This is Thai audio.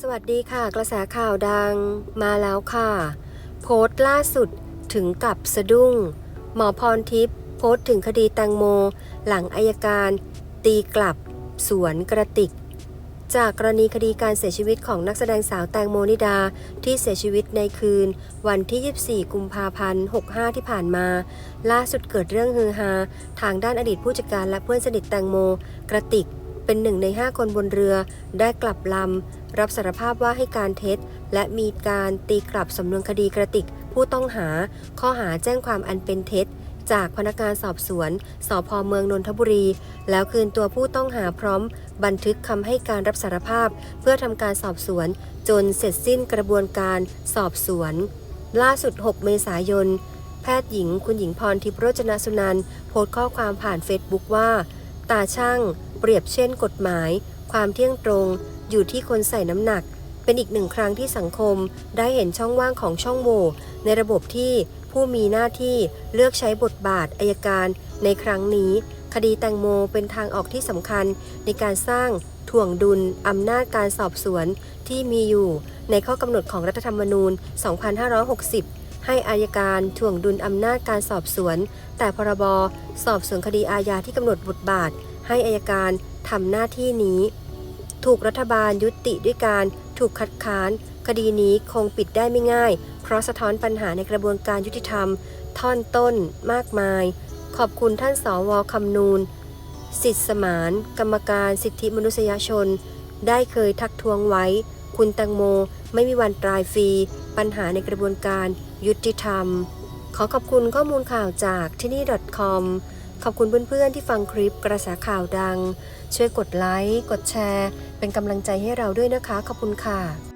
สวัสดีค่ะ กระแสข่าวดังมาแล้วค่ะ โพสต์ล่าสุดถึงกับสะดุ้ง หมอพรทิพย์โพสต์ถึงคดีแตงโม หลังอายการ ตีกลับ สวนกระติก จากกรณีคดีการเสียชีวิตของนักแสดงสาวแตงโมนิดา ที่เสียชีวิตในคืน วันที่ 24 กุมภาพันธ์ 65 ที่ผ่านมา ล่าสุดเกิดเรื่องฮือฮาทางด้านอดีตผู้จัดการและเพื่อนสนิทแตงโม กระติก เป็นหนึ่งใน 5 คนบนเรือ ได้กลับลำ รับสารภาพว่าให้การเท็จ และมีการตีกลับสำนวนคดีกระติกผู้ต้องหา ข้อหาแจ้งความอันเป็นเท็จ จากพนักงานสอบสวนสพเมืองนนทบุรี แล้วคืนตัวผู้ต้องหาพร้อม บันทึกคำให้การรับสารภาพ เพื่อทำการสอบสวน จนเสร็จสิ้นกระบวนการสอบสวน ล่าสุด 6 เมษายนแพทย์หญิง คุณหญิงพรทิพย์โรจนสุนันโพสต์ข้อความผ่านเฟซบุ๊กว่า ตาช่าง เปรียบเช่นกฎหมาย ความเที่ยงตรง อยู่ที่คนใส่น้ำหนัก เป็นอีกหนึ่งครั้งที่สังคม ได้เห็นช่องว่างของช่องโหว่ในระบบที่ผู้มีหน้าที่เลือกใช้บทบาทอายการในครั้งนี้ คดีแตงโมเป็นทางออกที่สำคัญ ในการสร้างถ่วงดุลอำนาจการสอบสวนที่มีอยู่ ในข้อกำหนดของรัฐธรรมนูญ 2560 ให้อายการถ่วงดุลอำนาจการสอบสวน แต่พรบสอบสวนคดีอาญาที่กำหนดบทบาท ให้อายการทำหน้าที่นี้ ถูกรัฐบาลยุติด้วยการถูกคัดค้าน คดีนี้คงปิดได้ไม่ง่าย เพราะสะท้อนปัญหาในกระบวนการยุติธรรม ท่อนต้น มากมาย ขอบคุณท่านสวคำนูนสิทธิสมาน กรรมการสิทธิมนุษยชน ได้เคยทักท้วงไว้ คุณแตังโมไม่มีวันตายฟรี ปัญหาในกระบวนการยุติธรรม ขอขอบคุณข้อมูลข่าวจากที่นี่ .com ขอบคุณเพื่อนๆที่ฟังคลิปกระแสข่าวดัง ช่วยกดไลค์ กดแชร์ เป็นกำลังใจให้เราด้วยนะคะ ขอบคุณค่ะ